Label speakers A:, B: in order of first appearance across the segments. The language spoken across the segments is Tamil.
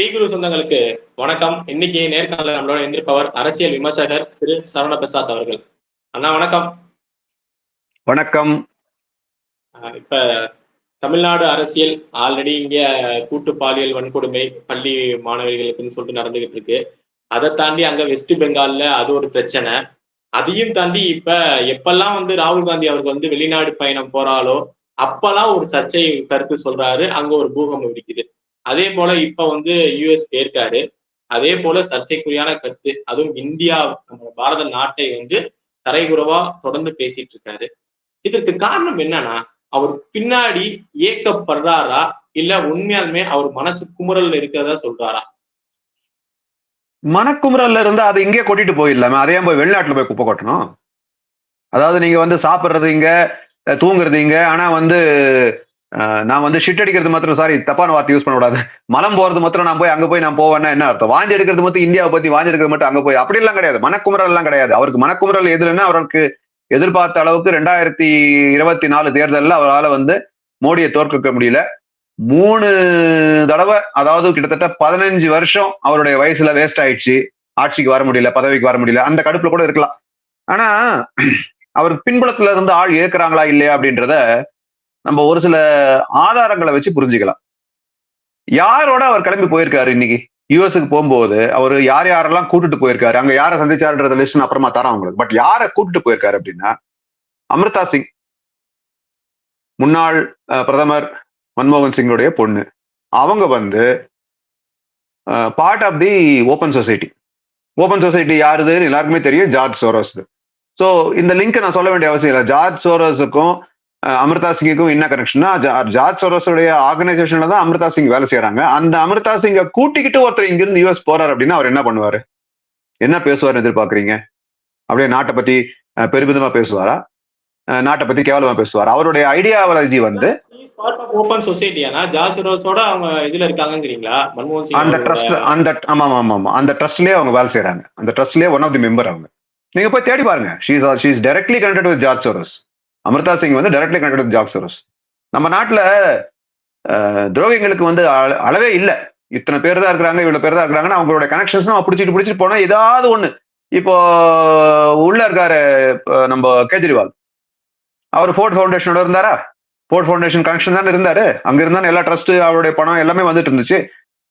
A: ஸ்ரீகுரு சொந்தங்களுக்கு வணக்கம். இன்னைக்கு நேர்காணல நம்மளோட எந்திருப்பவர் அரசியல் விமர்சகர் திரு சரவண பிரசாத் அவர்கள். அண்ணா வணக்கம்.
B: வணக்கம்.
A: இப்ப தமிழ்நாடு அரசியல் ஆல்ரெடி இங்க கூட்டு பாலியல் வன்கொடுமை பள்ளி மாணவிகளுக்குன்னு சொல்லிட்டு நடந்துகிட்டு இருக்கு. அதை தாண்டி அங்க வெஸ்ட் பெங்கால்ல அது ஒரு பிரச்சனை. அதையும் தாண்டி இப்ப எப்பெல்லாம் வந்து ராகுல் காந்தி அவர்கள் வந்து வெளிநாடு பயணம் போறாலோ அப்பெல்லாம் ஒரு சர்ச்சை கருத்து சொல்றாரு. அங்க ஒரு பூகம்பம் வெடிக்குது அதே போல இப்ப வந்து யூஎஸ் போயிருக்காரு அதே போல சர்ச்சைக்குரியான கருத்து அதுவும் இந்தியா நம்ம பாரத நாட்டை வந்து தரைகுறவா தொடர்ந்து பேசிட்டு இருக்காரு. இதற்கு காரணம் என்னன்னா அவர் பின்னாடி இயக்கப்படுறாரா இல்ல உண்மையாலுமே அவர் மனசு குமுறல் இருக்கிறதா சொல்றாரா?
B: மனக்குமுறல்ல இருந்து அதை இங்கே கொட்டிட்டு போயிடலாமே. அதே போய் வெளிநாட்டுல போய் குப்பை கொட்டணும்? அதாவது நீங்க வந்து சாப்பிடுறது இங்க தூங்குறது இங்க ஆனா வந்து நான் வந்து ஷிட் அடிக்கிறது மாத்திரம் சாரி தப்பான வார்த்தை யூஸ் பண்ணக்கூடாது. மலம் போறது மாத்திரம் நான் போய் அங்க போய் நான் போவேன்னா என்ன அர்த்தம்? வாந்தி எடுக்கிறது மட்டும் இந்தியாவை பத்தி வாந்தி எடுக்கிறது மட்டும் அங்க போய். அப்படிலாம் கிடையாது. மனக்குமரல் எல்லாம் கிடையாது. அவருக்கு மனக்குமுறல் எதுலன்னா அவருக்கு எதிர்பார்த்த அளவுக்கு ரெண்டாயிரத்தி இருபத்தி நாலு தேர்தலில் அவரால் வந்து மோடியை தோற்கடிக்க முடியல. மூணு தடவை அதாவது கிட்டத்தட்ட பதினஞ்சு வருஷம் அவருடைய வயசுல வேஸ்ட் ஆயிடுச்சு. ஆட்சிக்கு வர முடியல பதவிக்கு வர முடியல. அந்த கடுப்புல கூட இருக்கலாம். ஆனா அவர் பின்புலத்துல இருந்து ஆள் ஏற்கிறாங்களா இல்லையா அப்படின்றத நம்ம ஒரு சில ஆதாரங்களை வச்சு புரிஞ்சுக்கலாம். யாரோட அவர் கிளம்பி போயிருக்காரு இன்னைக்கு? யூஎஸ்க்கு போகும்போது அவர் யார் யாரெல்லாம் கூட்டிட்டு போயிருக்காரு? அங்க யாரை சந்திச்சாருன்ற லிஸ்ட் நான் அப்புறமா தரேன் அவங்களுக்கு பட் யாரை கூட்டிட்டு போயிருக்காரு அப்படின்னா அமிர்தா சிங். முன்னாள் பிரதமர் மன்மோகன் சிங்குடைய பொண்ணு. அவங்க வந்து part of the open society open society யாருதுன்னு எல்லாருக்குமே தெரியும் ஜார்ஜ் சோரோஸ் ஸோ இந்த லிங்க் நான் சொல்ல வேண்டிய அவசியம் இல்லை. ஜார்ஜ் சோரோஸுக்கும் அமிர்தா சிங்குக்கும் என்ன கனெக்ஷன்னா ஜார்ஜ் சோரோஸுடைய ஆர்கனைசேஷன்ல தான் அமிர்தா சிங் வேலை செய்யறாங்க அந்த அமிர்தா சிங்கை கூட்டிக்கிட்டு ஒருத்தர் இங்கிருந்து யூஎஸ் போறாரு அப்படின்னா அவர் என்ன பண்ணுவாரு? என்ன பேசுவார்னு எதிர்பார்க்கறீங்க? அப்படியே நாட்டை பத்தி பெருமிதமா பேசுவாரா? நாட்டை பத்தி கேவலமா பேசுவார்? அவருடைய ஐடியாலஜி வந்து
A: ஓபன் சொசைட்டியானா அவங்க இதுல இருக்காங்கங்கிறீங்களா?
B: அந்த ட்ரஸ்ட் அந்த ஆமா ஆமா ஆமா ஆமா அந்த ட்ரஸ்ட்லயே அவங்க வேலை செய்யறாங்க அந்த ட்ரஸ்ட்லயே ஒன் ஆஃப் தி மெம்பர் அவங்க. நீங்க போய் தேடி பாருங்க. She's she's directly connected with George Soros. Amrita Singh வந்து directly connected with George Soros நம்ம நாட்டில் துரோகிங்களுக்கு வந்து அளவே இல்லை. இத்தனை பேர் தான் இருக்கிறாங்க இவ்வளோ பேர் தான் இருக்கிறாங்கன்னா அவங்களோட கனெக்ஷன்ஸ் நம்ம பிடிச்சிட்டு பிடிச்சிட்டு போனால் ஏதாவது ஒன்று இப்போ உள்ள இருக்காரு நம்ம கேஜ்ரிவால். அவர் ஃபோர்ட் ஃபவுண்டேஷனோட இருந்தாரா? ஃபோர்ட் ஃபவுண்டேஷன் கனெக்ஷன் தானே இருந்தாரு. அங்க இருந்தாலும் எல்லா ட்ரஸ்ட் அவருடைய பணம் எல்லாமே வந்துட்டு இருந்துச்சு.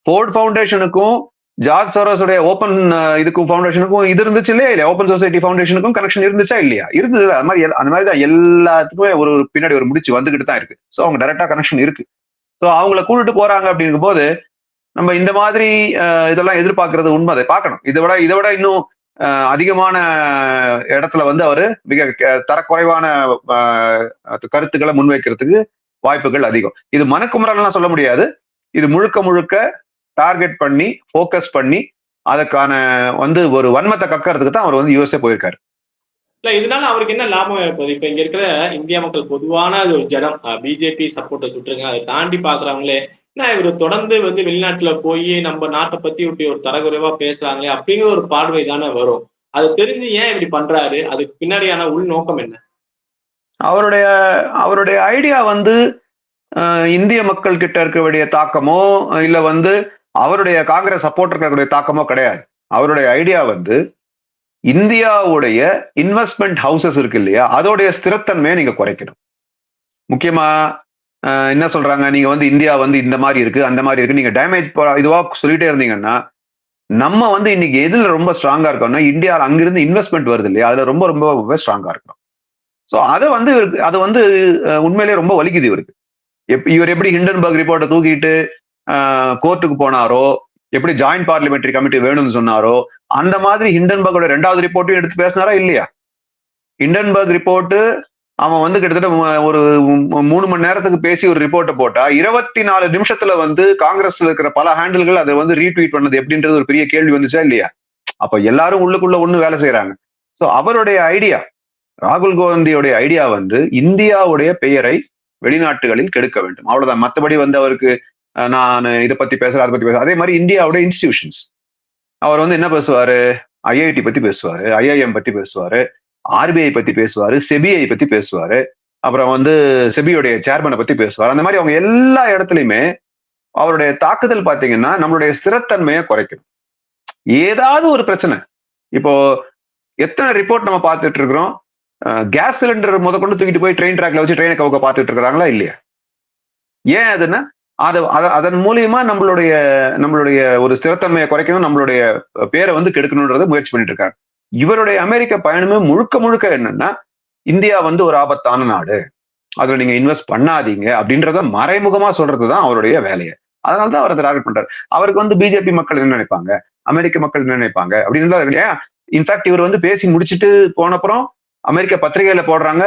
B: ஃபோர்ட் ஃபவுண்டேஷனுக்கும் ஜார்ஜ் சோரோஸுடைய ஓப்பன் இதுக்கும் ஃபவுண்டேஷனுக்கும் இது இருந்துச்சு இல்லையா இல்லையா? ஓப்பன் சொசைட்டி ஃபவுண்டேஷனுக்கும் கனெக்ஷன் இருந்துச்சா இல்லையா? இருந்தது அது மாதிரி அந்த மாதிரி தான் எல்லாத்துக்குமே ஒரு பின்னாடி ஒரு முடிச்சு வந்துகிட்டு தான் இருக்கு. ஸோ அவங்க டைரக்டா கனெக்ஷன் இருக்கு. ஸோ அவங்கள கூட்டிட்டு போறாங்க அப்படிங்கும் போது நம்ம இந்த மாதிரி இதெல்லாம் எதிர்பார்க்கறது உண்மை. அதை பார்க்கணும். இதை விட இதை விட இன்னும் அதிகமான இடத்துல வந்து அவர் மிக தரக்குறைவான கருத்துக்களை முன்வைக்கிறதுக்கு வாய்ப்புகள் அதிகம். இது மனக்குமுறல்லாம் சொல்ல முடியாது. இது முழுக்க முழுக்க டார்கெட் பண்ணி ஃபோக்கஸ் பண்ணி அதுக்கான வந்து ஒரு வன்மத்தை கக்கறதுக்கு தான் அவர் வந்து யூஎஸ்ஏ போயிருக்காரு.
A: இல்ல இதனால அவருக்கு என்ன லாபம் இருப்பது இப்ப இங்க இருக்கிற இந்திய மக்கள் பொதுவான ஒரு ஜனம் பிஜேபி சப்போர்ட்டை சுட்டுருங்க. அதை தாண்டி பாக்குறவங்களே என்ன இவர் தொடர்ந்து வந்து வெளிநாட்டுல போய் நம்ம நாட்டை பத்தி இப்படி ஒரு தரக்குறைவா பேசுறாங்களே? அப்படிங்கிற ஒரு பார்வை தானே வரும். அது தெரிஞ்சு ஏன் இப்படி பண்றாரு? அதுக்கு பின்னாடியான உள் நோக்கம் என்ன?
B: அவருடைய அவருடைய ஐடியா வந்து இந்திய மக்கள் கிட்ட இருக்கக்கூடிய தாக்கமோ இல்ல வந்து அவருடைய காங்கிரஸ் சப்போர்ட் இருக்கக்கூடிய தாக்கமோ கிடையாது. அவருடைய ஐடியா வந்து இந்தியாவுடைய இன்வெஸ்ட்மெண்ட் ஹவுசஸ் இருக்கு இல்லையா? அதோடைய ஸ்திரத்தன்மையை நீங்க குறைக்கணும். முக்கியமா என்ன சொல்றாங்க? நீங்க வந்து இந்தியா வந்து இந்த மாதிரி இருக்கு அந்த மாதிரி இருக்கு. நீங்க டேமேஜ் இதுவா சொல்லிட்டே இருந்தீங்கன்னா நம்ம வந்து இன்னைக்கு எதுல ரொம்ப ஸ்ட்ராங்கா இருக்கோம்னா இந்தியா அங்கிருந்து இன்வெஸ்ட்மெண்ட் வருது இல்லையா? அதுல ரொம்ப ரொம்ப ரொம்ப ஸ்ட்ராங்கா இருக்கும் ஸோ அதை வந்து அது வந்து உண்மையிலேயே ரொம்ப வலிக்குது இவருக்கு. எப் இவர் எப்படி ஹிண்டன்பர்க் ரிப்போர்ட்டை தூக்கிட்டு கோர்ட்டுக்கு போனாரோ எப்படி ஜாயிண்ட் பார்லிமெண்டரி கமிட்டி வேணும்னு சொன்னாரோ அந்த மாதிரி ஹிண்டன்பர்கோட ரெண்டாவது ரிப்போர்ட்டையும் எடுத்து பேசினாரா இல்லையா? ஹிண்டன்பர்க் ரிப்போர்ட்டு அவன் வந்து கிட்டத்தட்ட ஒரு மூணு மணி நேரத்துக்கு பேசி ஒரு ரிப்போர்ட்டை போட்டா இருபத்தி நாலு நிமிஷத்துல வந்து காங்கிரஸ்ல இருக்கிற பல ஹேண்டில்கள் அதை வந்து ரீட்வீட் பண்ணது எப்படின்றது ஒரு பெரிய கேள்வி வந்துச்சா இல்லையா? அப்ப எல்லாரும் உள்ளுக்குள்ள ஒண்ணு வேலை செய்யறாங்க ஸோ அவருடைய ஐடியா ராகுல் காந்தியோடைய ஐடியா வந்து இந்தியாவுடைய பெயரை வெளிநாட்டுகளில் கெடுக்க வேண்டும். அவ்வளவுதான். மற்றபடி வந்து அவருக்கு நான் இதை பத்தி பேசுறேன் அதை பத்தி பேசுறேன். அதே மாதிரி இந்தியாவோட இன்ஸ்டிடியூஷன்ஸ் அவர் வந்து என்ன பேசுவாரு? ஐஐடி பத்தி பேசுவாரு ஐஐஎம் பத்தி பேசுவாரு ஆர்பிஐ பத்தி பேசுவாரு செபிஐ பத்தி பேசுவாரு அப்புறம் வந்து செபியோடைய சேர்மனை பத்தி பேசுவார். அந்த மாதிரி அவங்க எல்லா இடத்துலையுமே அவருடைய தாக்குதல் பாத்தீங்கன்னா நம்மளுடைய ஸ்திரத்தன்மையை குறைக்கும். ஏதாவது ஒரு பிரச்சனை. இப்போ எத்தனை ரிப்போர்ட் நம்ம பார்த்துட்டு இருக்கிறோம்? கேஸ் சிலிண்டர் முத கொண்டு தூக்கிட்டு போய் ட்ரெயின் ட்ராக்ல வச்சு ட்ரெயினை கவுக்க பார்த்துட்டு இருக்கிறாங்களா இல்லையா? ஏன் அதுன்னா அது அத- அதன் மூலியமா நம்மளுடைய நம்மளுடைய ஒரு ஸ்திரத்தன்மையை குறைக்கணும் நம்மளுடைய பேரை வந்து கெடுக்கணுன்றத முயற்சி பண்ணிட்டு இருக்காங்க இவருடைய அமெரிக்க பயணமே முழுக்க முழுக்க என்னன்னா இந்தியா வந்து ஒரு ஆபத்தான நாடு. அதுல நீங்க இன்வெஸ்ட் பண்ணாதீங்க அப்படின்றத மறைமுகமா சொல்றதுதான் அவருடைய வேலையை. அதனால தான் அவர் அதை டார்கெட் பண்றாரு. அவருக்கு வந்து பிஜேபி மக்கள் என்ன நினைப்பாங்க? அமெரிக்க மக்கள் என்ன நினைப்பாங்க? அப்படின்னு தான் இல்லையா? இன்ஃபேக்ட் இவர் வந்து பேசி முடிச்சுட்டு போனப்புறம் அமெரிக்க பத்திரிகையில போடுறாங்க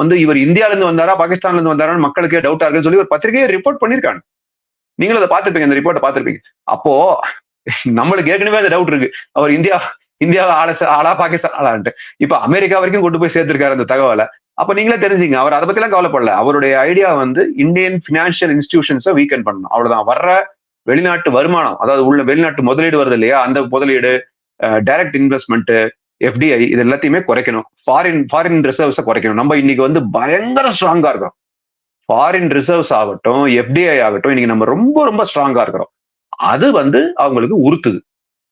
B: வந்து இவர் இந்தியால இருந்து வந்தாரா பாகிஸ்தான்ல இருந்து வந்தாரா மக்களுக்கே டவுட்டா இருக்குன்னு சொல்லி ஒரு பத்திரிகையை ரிப்போர்ட் பண்ணிருக்காங்க. நீங்களும் அதை பார்த்துருப்பீங்க அந்த ரிப்போர்ட்டை பார்த்துருப்பீங்க. அப்போ நம்மளுக்கு ஏற்கனவே அந்த டவுட் இருக்கு. அவர் இந்தியா இந்தியாவை ஆள ஆளா பாகிஸ்தான் ஆளான்ட்டு இப்ப அமெரிக்கா வரைக்கும் கொண்டு போய் சேர்த்திருக்காரு அந்த தகவலை. அப்ப நீங்களே தெரிஞ்சுங்க அவர் அதை பத்திலாம் கவலைப்படல. அவருடைய ஐடியா வந்து இந்தியன் பினான்சியல் இன்ஸ்டிடியூஷன்ஸை வீக்கன் பண்ணணும். அவ்வளவுதான். வர்ற வெளிநாட்டு வருமானம் அதாவது உள்ள வெளிநாட்டு முதலீடு வருது இல்லையா? அந்த முதலீடு டைரக்ட் இன்வெஸ்ட்மெண்ட் எஃப்டிஐ இது எல்லாத்தையுமே குறைக்கணும். ஃபாரின் ஃபாரின் ரிசர்வ்ஸை குறைக்கணும். நம்ம இன்னைக்கு வந்து பயங்கர ஸ்ட்ராங்கா இருக்கிறோம். ஃபாரின் ரிசர்வ்ஸ் ஆகட்டும் எஃப்டிஐ ஆகட்டும் இன்னைக்கு நம்ம ரொம்ப ரொம்ப ஸ்ட்ராங்கா இருக்கிறோம். அது வந்து அவங்களுக்கு உறுத்துது.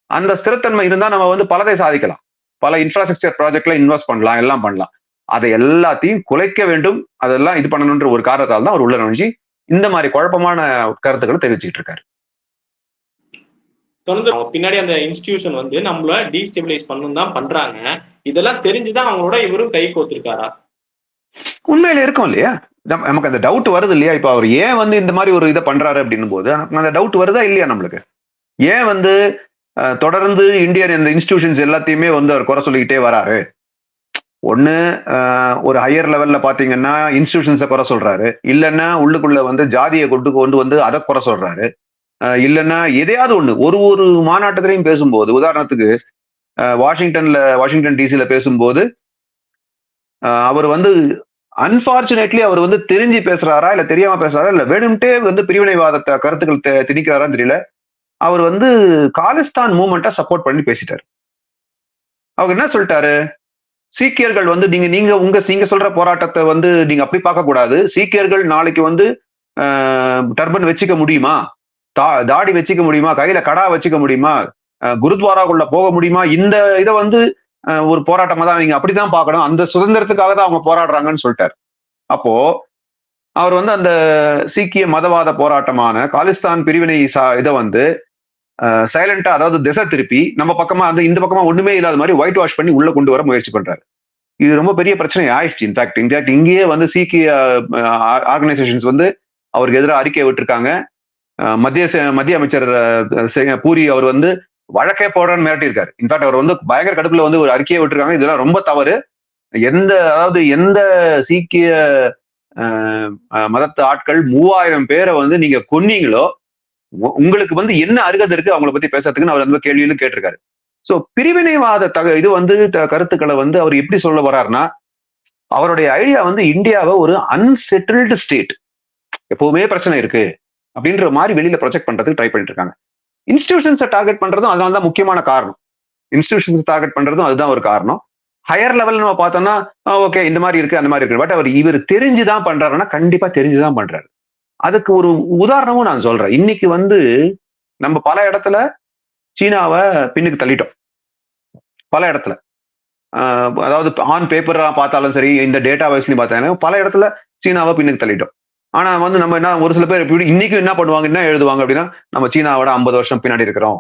B: அந்த ஸ்திரத்தன்மை இருந்தா நம்ம வந்து பலதை சாதிக்கலாம். பல இன்ஃப்ராஸ்ட்ரக்சர் ப்ராஜெக்ட்ல இன்வெஸ்ட் பண்ணலாம் எல்லாம் பண்ணலாம். அதை எல்லாத்தையும் குலைக்க வேண்டும். அதெல்லாம் இது பண்ணணுன்ற ஒரு காரணத்தால் தான் அவர் உள்ள நுழைஞ்சு இந்த மாதிரி குழப்பமான கருத்துக்களை தெரிவிச்சுக்கிட்டு இருக்காரு.
A: தொடர்ந்து பின்னாடி அந்த இன்ஸ்டிடியூஷன் வந்து நம்மள டீஸ்டெபிலைஸ் பண்ணணும் தான் பண்றாங்க. இதெல்லாம் தெரிஞ்சுதான் அவங்களோட இவரும் கை கோத்திருக்காரா?
B: உண்மையில இருக்கும் இல்லையா? நமக்கு அந்த டவுட் வருது இல்லையா? இப்போ அவர் ஏன் வந்து இந்த மாதிரி ஒரு இதை பண்றாரு அப்படின்னும் போது அந்த டவுட் வருதா இல்லையா நம்மளுக்கு? ஏன் வந்து தொடர்ந்து இந்தியன் இந்த இன்ஸ்டிடியூஷன்ஸ் எல்லாத்தையுமே வந்து அவர் குறை சொல்லிக்கிட்டே வராரு? ஒன்று ஒரு ஹையர் லெவலில் பார்த்தீங்கன்னா இன்ஸ்டிடியூஷன்ஸை குறை சொல்கிறாரு இல்லைன்னா உள்ளுக்குள்ளே வந்து ஜாதியை கொண்டு கொண்டு வந்து அதை குறை சொல்கிறாரு இல்லைன்னா எதையாவது ஒன்று ஒரு ஒரு மாநாட்டத்திலையும் பேசும்போது உதாரணத்துக்கு வாஷிங்டன்ல வாஷிங்டன் டிசியில் பேசும்போது அவர் வந்து அன்பார்ச்சுனேட்லி அவர் வந்து தெரிஞ்சு பேசுறாரா இல்ல தெரியாம பேசுறாரா இல்ல வேணும்ட்டே வந்து பிரிவினைவாதத்தை கருத்துக்கள் தெ- திணிக்கிறாரான்னு தெரியல. அவர் வந்து காலிஸ்தான் மூமெண்ட்டை சப்போர்ட் பண்ணி பேசிட்டாரு. அவர் என்ன சொல்லிட்டாரு? சீக்கியர்கள் வந்து நீங்க நீங்க உங்க நீங்க சொல்ற போராட்டத்தை வந்து நீங்க அப்படி பார்க்க கூடாது சீக்கியர்கள் நாளைக்கு வந்து டர்பன் வச்சுக்க முடியுமா? தா- தாடி வச்சுக்க முடியுமா? கையில கடா வச்சுக்க முடியுமா? குருத்வாராக்குள்ள போக முடியுமா? இந்த இதை வந்து ஒரு போராட்டமா தான் நீங்க அப்படிதான் பார்க்கணும். அந்த சுதந்திரத்துக்காக தான் அவங்க போராடுறாங்கன்னு சொல்லிட்டாரு. அப்போ அவர் வந்து அந்த சீக்கிய மதவாத போராட்டமான காலிஸ்தான் பிரிவினை சா- இதை வந்து சைலண்டா அதாவது திசை திருப்பி நம்ம பக்கமா அந்த இந்த பக்கமா ஒண்ணுமே இல்லாத மாதிரி ஒயிட் வாஷ் பண்ணி உள்ள கொண்டு வர முயற்சி பண்றாரு. இது ரொம்ப பெரிய பிரச்சனை ஆயிடுச்சு. இன்ஃபேக்ட் இன்ஃபேக்ட் இங்கேயே வந்து சீக்கிய ஆர்கனைசேஷன்ஸ் வந்து அவருக்கு எதிராக அறிக்கை விட்டுருக்காங்க. மத்திய மத்திய அமைச்சர் பூரி அவர் வந்து வழக்கே போடுறான்னு மிரட்டியிருக்காரு. இன்ஃபேக்ட் அவர் வந்து பயங்கர கடுப்புல வந்து ஒரு அறிக்கையை விட்டுருக்காங்க. இதெல்லாம் ரொம்ப தவறு. எந்த அதாவது எந்த சீக்கிய மதத்து ஆட்கள் மூவாயிரம் பேரை வந்து நீங்க கொன்னீங்களோ உ- உங்களுக்கு வந்து என்ன அருகதை இருக்கு அவங்கள பத்தி பேசுறதுக்குன்னு அவர் அந்த கேள்வியிலும் கேட்டிருக்காரு. ஸோ பிரிவினைவாத தக இது வந்து த- கருத்துக்களை வந்து அவர் எப்படி சொல்ல வர்றாருன்னா அவருடைய ஐடியா வந்து இந்தியாவை ஒரு அன்செட்டில்டு ஸ்டேட் எப்பவுமே பிரச்சனை இருக்கு. அப்படின்ற மாதிரி வெளியில ப்ரொஜெக்ட் பண்றதுக்கு ட்ரை பண்ணிட்டு இருக்காங்க. இன்ஸ்டிடியூஷன்ஸை டார்கெட் பண்றதும் அதனால தான் முக்கியமான காரணம். இன்ஸ்டிடியூஷன்ஸ் டார்கெட் பண்றதும் அதுதான் ஒரு காரணம். ஹையர் லெவல் நம்ம பார்த்தோம்னா ஓகே இந்த மாதிரி இருக்கு அந்த மாதிரி இருக்கு. பட் அவர் இவர் தெரிஞ்சுதான் பண்றாருன்னா கண்டிப்பா தெரிஞ்சுதான் பண்றாரு. அதுக்கு ஒரு உதாரணமும் நான் சொல்றேன். இன்னைக்கு வந்து நம்ம பல இடத்துல சீனாவை பின்னுக்கு தள்ளிட்டோம். பல இடத்துல. அதாவது ஆன் பேப்பரா பார்த்தாலும் சரி இந்த டேட்டா வைஸ்லையும் பார்த்தாலும் பல இடத்துல சீனாவை பின்னுக்கு தள்ளிட்டோம். ஆனா வந்து நம்ம என்ன ஒரு சில பேர் இப்படி இன்னைக்கு என்ன பண்ணுவாங்க என்ன எழுதுவாங்க அப்படின்னா நம்ம சீனாவோட ஐம்பது வருஷம் பின்னாடி இருக்கிறோம்.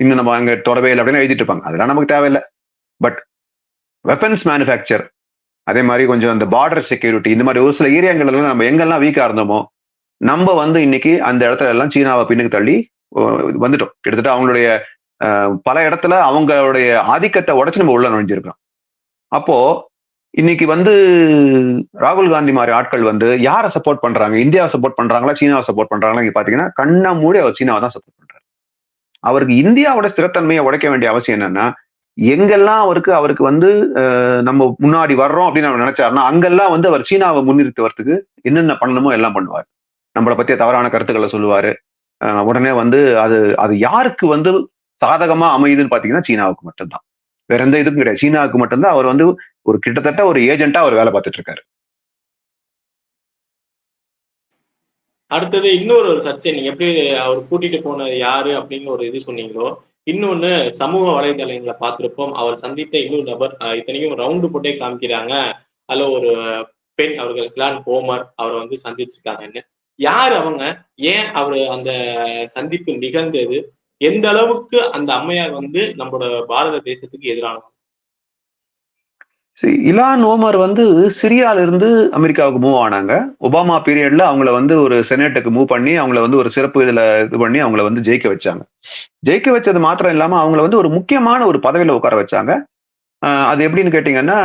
B: இன்னும் நம்ம அங்க தொடவே இல்லை அப்படின்னு எழுதிட்டு இருப்பாங்க. அதெல்லாம் நமக்கு தேவையில்லை. பட் வெப்பன்ஸ் மேனுஃபேக்சர் அதே மாதிரி கொஞ்சம் அந்த பார்டர் செக்யூரிட்டி இந்த மாதிரி ஒரு சில ஏரியாங்கள்ல நம்ம எங்கெல்லாம் வீக்கா இருந்தோமோ நம்ம வந்து இன்னைக்கு அந்த இடத்துல எல்லாம் சீனாவை பின்னுக்கு தள்ளி வந்துட்டோம். கிட்டத்தட்ட அவங்களுடைய பல இடத்துல அவங்களுடைய ஆதிக்கத்தை உடச்சு நம்ம உள்ள நுழைஞ்சிருக்கிறோம். அப்போ இன்னைக்கு வந்து ராகுல் காந்தி மாதிரி ஆட்கள் வந்து யாரை சப்போர்ட் பண்றாங்க? இந்தியாவை சப்போர்ட் பண்றாங்களா? சீனாவை சப்போர்ட் பண்றாங்களா? இங்க பாத்தீங்கன்னா கண்ணா மூடி அவர் சீனாவை தான் சப்போர்ட் பண்றாரு. அவருக்கு இந்தியாவோட ஸ்திரத்தன்மையை உடைக்க வேண்டிய அவசியம் என்னன்னா எங்கெல்லாம் அவருக்கு அவருக்கு வந்து நம்ம முன்னாடி வர்றோம் அப்படின்னு அவர் நினைச்சாருன்னா அங்கெல்லாம் வந்து அவர் சீனாவை முன்னிறுத்தி வரத்துக்கு என்னென்ன பண்ணணுமோ எல்லாம் பண்ணுவார். நம்மளை பத்திய தவறான கருத்துக்களை சொல்லுவாரு. உடனே வந்து அது அது யாருக்கு வந்து சாதகமா அமையுதுன்னு பாத்தீங்கன்னா சீனாவுக்கு மட்டும்தான். வேற எந்த இதுக்கும் கிடையாது. சீனாவுக்கு மட்டும்தான் அவர் வந்து ஒரு கிட்டத்தட்ட ஒரு ஏஜென்ட்டா அவர் வேலை பார்த்துட்டு இருக்காரு
A: அடுத்தது இன்னொரு ஒரு சர்ச்சை நீங்க எப்படி அவர் கூட்டிட்டு போனது யாரு அப்படின்னு ஒரு இது சொன்னீங்களோ இன்னொன்னு சமூக வலைதளங்களை பார்த்திருப்போம். அவர் சந்தித்த இன்னொரு நபர் இத்தனைக்கும் ரவுண்டு போட்டே காமிக்கிறாங்க. அதுல ஒரு பெண் அவர்கள் கிளான் ஹோமர் அவரை வந்து சந்திச்சிருக்காங்கன்னு. யார் அவங்க? ஏன் அவர் அந்த சந்திப்பு நிகழ்ந்தது? எந்த அளவுக்கு அந்த அம்மையார் வந்து நம்மளோட பாரத தேசத்துக்கு எதிரானவங்க?
B: இலான் ஓமர் வந்து சிரியால இருந்து அமெரிக்காவுக்கு மூவ் ஆனாங்க. ஒபாமா பீரியட்ல அவங்கள வந்து ஒரு செனேட்டுக்கு மூவ் பண்ணி அவங்கள வந்து ஒரு சிறப்பு இதுல இது பண்ணி அவங்கள வந்து ஜெயிக்க வச்சாங்க. ஜெயிக்க வச்சது மாத்திரம் இல்லாம அவங்கள வந்து ஒரு முக்கியமான ஒரு பதவியில உட்கார வச்சாங்க. அது எப்படின்னு கேட்டீங்கன்னா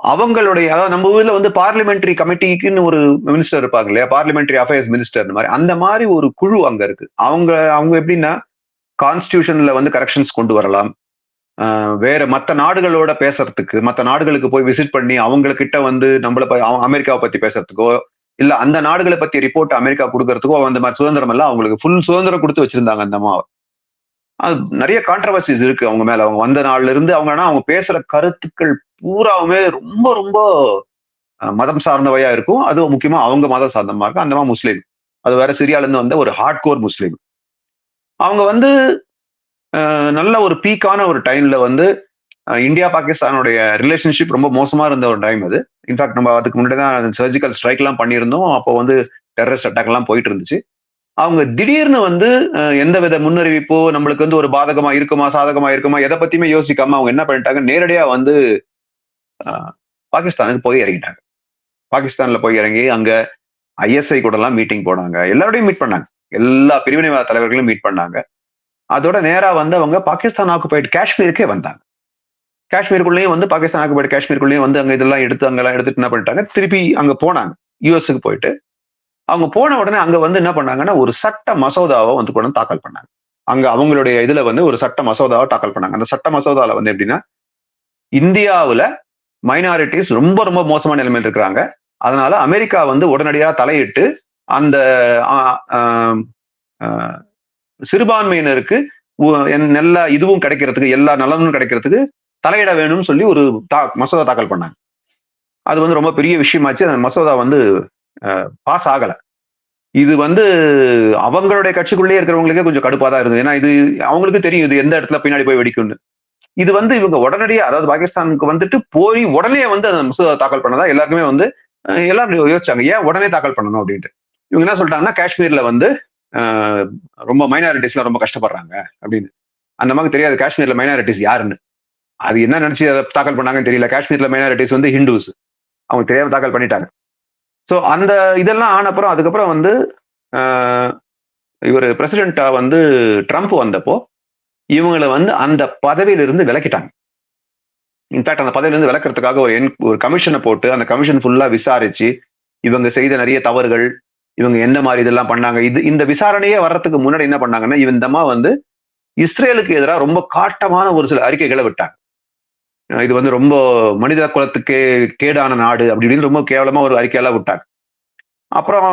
B: அவங்களுடைய அதாவது நம்ம ஊர்ல வந்து பார்லிமெண்ட்ரி கமிட்டிக்குன்னு ஒரு மினிஸ்டர் இருப்பாங்க இல்லையா? பார்லிமெண்ட்ரி அஃபேர்ஸ் மினிஸ்டர் இந்த மாதிரி. அந்த மாதிரி ஒரு குழு அங்க இருக்கு. அவங்க அவங்க எப்படின்னா கான்ஸ்டியூஷன்ல வந்து கரெக்ஷன்ஸ் கொண்டு வரலாம். வேற மற்ற நாடுகளோட பேசுறதுக்கு மற்ற நாடுகளுக்கு போய் விசிட் பண்ணி அவங்கக்கிட்ட வந்து நம்மள ப- அமெரிக்காவை பத்தி பேசுறதுக்கோ இல்ல அந்த நாடுகளை பத்தி ரிப்போர்ட் அமெரிக்கா கொடுக்கறதுக்கோ அந்த மாதிரி சுதந்திரம் எல்லாம் அவங்களுக்கு ஃபுல் சுதந்திரம் கொடுத்து வச்சிருந்தாங்க அந்த அம்மாவை. அது நிறைய கான்ட்ரவர்சிஸ் இருக்கு அவங்க மேல. அவங்க வந்த நாள்ல இருந்து அவங்க ஆனா அவங்க பேசுற கருத்துக்கள் பூராவுமே ரொம்ப ரொம்ப மதம் சார்ந்தவையா இருக்கும். அதுவும் முக்கியமா அவங்க மதம் சார்ந்தமா இருக்கும். அந்த மாதிரி முஸ்லீம். அது வேற சிரியால இருந்து வந்த ஒரு ஹார்ட் கோர் முஸ்லீம். அவங்க வந்து நல்ல ஒரு பீக்கான ஒரு டைம்ல வந்து இந்தியா பாகிஸ்தானுடைய ரிலேஷன்ஷிப் ரொம்ப மோசமா இருந்த ஒரு டைம் அது. இன்ஃபேக்ட் நம்ம அதுக்கு முன்னாடி தான் சர்ஜிக்கல் ஸ்ட்ரைக் எல்லாம் பண்ணியிருந்தோம். அப்போ வந்து டெரரிஸ்ட் அட்டாக் எல்லாம் போயிட்டு இருந்துச்சு. அவங்க திடீர்னு வந்து எந்த வித முன்னறிவிப்போ நம்மளுக்கு வந்து ஒரு பாதகமா இருக்குமா சாதகமா இருக்குமா எதை பத்தியுமே யோசிக்காம அவங்க என்ன பண்ணிட்டாங்க? நேரடியா வந்து பாகிஸ்தானுக்கு போய் இறங்கிட்டாங்க. பாகிஸ்தான்ல போய் இறங்கி அங்க ஐஎஸ்ஐ கூடலாம் மீட்டிங் போனாங்க. எல்லாரோடையும் மீட் பண்ணாங்க. எல்லா பிரிவினைவாத தலைவர்களும் மீட் பண்ணாங்க. அதோட நேரா வந்து அவங்க பாகிஸ்தான் ஆக்குபைடு காஷ்மீருக்கே வந்தாங்க. காஷ்மீருக்குள்ளேயும் வந்து பாகிஸ்தான் ஆக்குபைடு காஷ்மீருக்குள்ளேயும் வந்து அங்க இதெல்லாம் எடுத்து அங்கெல்லாம் எடுத்துட்டு என்ன பண்ணிட்டாங்க? திருப்பி அங்க போனாங்க. யூஎஸ்க்கு போயிட்டு. அவங்க போன உடனே அங்க வந்து என்ன பண்ணாங்கன்னா ஒரு சட்ட மசோதாவை வந்து கூட தாக்கல் பண்ணாங்க. அங்க அவங்களுடைய இதுல வந்து ஒரு சட்ட மசோதாவை தாக்கல் பண்ணாங்க. அந்த சட்ட மசோதாவில் வந்து எப்படின்னா இந்தியாவில் மைனாரிட்டிஸ் ரொம்ப ரொம்ப மோசமான நிலைமையில் இருக்கிறாங்க. அதனால அமெரிக்கா வந்து உடனடியாக தலையிட்டு அந்த சிறுபான்மையினருக்கு நல்ல என் இதுவும் கிடைக்கிறதுக்கு எல்லா நலனும் கிடைக்கிறதுக்கு தலையிட வேணும்னு சொல்லி ஒரு தா மசோதா தாக்கல் பண்ணாங்க. அது வந்து ரொம்ப பெரிய விஷயமாச்சு. அந்த மசோதா வந்து பாஸ் ஆகலை. இது வந்து அவங்களுடைய கட்சிக்குள்ளேயே இருக்கிறவங்களுக்கே கொஞ்சம் கடுப்பாக தான் இருந்தது. ஏன்னா இது அவங்களுக்கு தெரியும் இது எந்த இடத்துல பின்னாடி போய் வெடிக்கும்னு. இது வந்து இவங்க உடனடியாக அதாவது பாகிஸ்தானுக்கு வந்துட்டு போய் உடனே வந்து அந்த மசோதா தாக்கல் பண்ணதா எல்லாருக்குமே வந்து எல்லாரும் யோசிச்சாங்க. ஏன் உடனே தாக்கல் பண்ணணும் அப்படின்ட்டு? இவங்க என்ன சொல்லிட்டாங்கன்னா காஷ்மீர்ல வந்து ரொம்ப மைனாரிட்டிஸ்லாம் ரொம்ப கஷ்டப்படுறாங்க அப்படின்னு. அந்த மாதிரி தெரியாது காஷ்மீர்ல மைனாரிட்டிஸ் யாருன்னு. அது என்ன நினைச்சு அதை தாக்கல் பண்ணாங்கன்னு தெரியல. காஷ்மீர்ல மைனாரிட்டிஸ் வந்து ஹிந்துஸ் அவங்க தெரியாம தாக்கல் பண்ணிட்டாங்க. ஸோ அந்த இதெல்லாம் ஆனப்புறம் அதுக்கப்புறம் வந்து இவர் பிரசிடென்ட்டா வந்து ட்ரம்ப் வந்தப்போ இவங்களை வந்து அந்த பதவியிலிருந்து விலக்கிட்டாங்க. இன்ஃபேக்ட் அந்த பதவியிலிருந்து விளக்குறதுக்காக ஒரு என் ஒரு கமிஷனை போட்டு அந்த கமிஷன் ஃபுல்லாக விசாரிச்சு இவங்க செய்த நிறைய தவறுகள் இவங்க என்ன மாதிரி இதெல்லாம் பண்ணாங்க? இது இந்த விசாரணையே வர்றதுக்கு முன்னாடி என்ன பண்ணாங்கன்னா இவன் இந்த வந்து இஸ்ரேலுக்கு எதிராக ரொம்ப காட்டமான ஒரு சில அறிக்கைகளை விட்டாங்க. இது வந்து ரொம்ப மனித குலத்துக்கே கேடான நாடு அப்படி இப்படின்னு ரொம்ப கேவலமா ஒரு அறிக்கையெல்லாம் விட்டாங்க. அப்புறம்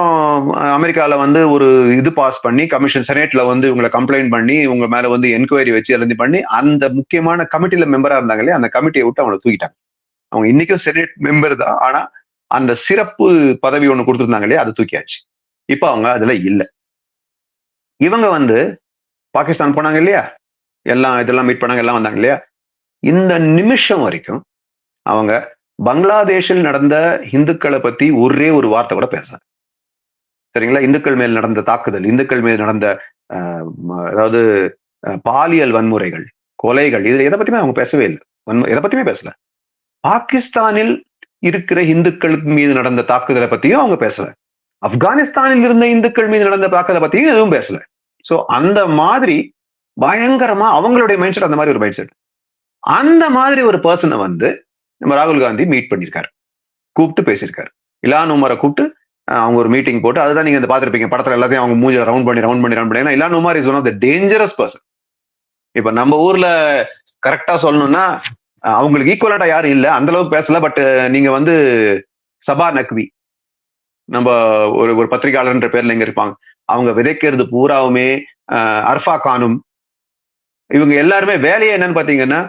B: அமெரிக்காவில் வந்து ஒரு இது பாஸ் பண்ணி கமிஷன் செனேட்ல வந்து இவங்களை கம்ப்ளைண்ட் பண்ணி இவங்க மேல வந்து என்கொயரி வச்சு எழுதி பண்ணி அந்த முக்கியமான கமிட்டியில மெம்பரா இருந்தாங்களே அந்த கமிட்டியை விட்டு அவங்களை தூக்கிட்டாங்க. அவங்க இன்னைக்கும் செனேட் மெம்பர் தான். ஆனா அந்த சிறப்பு பதவி ஒன்று கொடுத்துருந்தாங்களே அதை அது தூக்கியாச்சு. இப்போ அவங்க அதுல இல்லை. இவங்க வந்து பாகிஸ்தான் போனாங்க இல்லையா? எல்லாம் இதெல்லாம் மீட் பண்ணாங்க எல்லாம் வந்தாங்க இல்லையா? இந்த நிமிஷம் வரைக்கும் அவங்க பங்களாதேஷில் நடந்த இந்துக்களை பத்தி ஒரே ஒரு வார்த்தை கூட பேசல. சரிங்களா? இந்துக்கள் மேல் நடந்த தாக்குதல் இந்துக்கள் மேல் நடந்த அதாவது பாலியல் வன்முறைகள் கொலைகள் இது எதை பத்தியுமே அவங்க பேசவே இல்லை. வன்மு எதை பத்தியுமே பேசல. பாகிஸ்தானில் இருக்கிற இந்துக்கள் மீது நடந்த தாக்குதலை பத்தியும் அவங்க பேசல. ஆப்கானிஸ்தானில் இருந்த இந்துக்கள் மீது நடந்த தாக்கத்தை பத்தியும் எதுவும் பேசல. சோ அந்த மாதிரி பயங்கரமா அவங்களுடைய மைண்ட் செட் அந்த மாதிரி ஒரு மைண்ட் செட் அந்த மாதிரி ஒரு பர்சனை வந்து நம்ம ராகுல் காந்தி மீட் பண்ணியிருக்காரு கூப்பிட்டு பேசியிருக்காரு இலான் உமரை கூப்பிட்டு அவங்க ஒரு மீட்டிங் போட்டு அதுதான் நீங்க இந்த பார்த்திருப்பீங்க. படத்துல எல்லாத்தையும் அவங்க மூஞ்சில ரவுண்ட் பண்ணி ரவுண்ட் பண்ணி ரவுண்ட் பண்ணி. ஏன்னா Ilhan Omar is one of the dangerous person இப்ப நம்ம ஊர்ல கரெக்டா சொல்லணும்னா அவங்களுக்கு ஈக்குவலாட்டா யாரும் இல்லை அந்த அளவுக்கு பேசல. பட் நீங்க வந்து சபா நக்வி நம்ம ஒரு ஒரு பத்திரிகையாளர்ன்ற பேர்ல இங்க இருப்பாங்க. அவங்க விதைக்கிறது பூராவுமே அர்ஃபா கானும். இவங்க எல்லாருமே வேலையை என்னன்னு பாத்தீங்கன்னா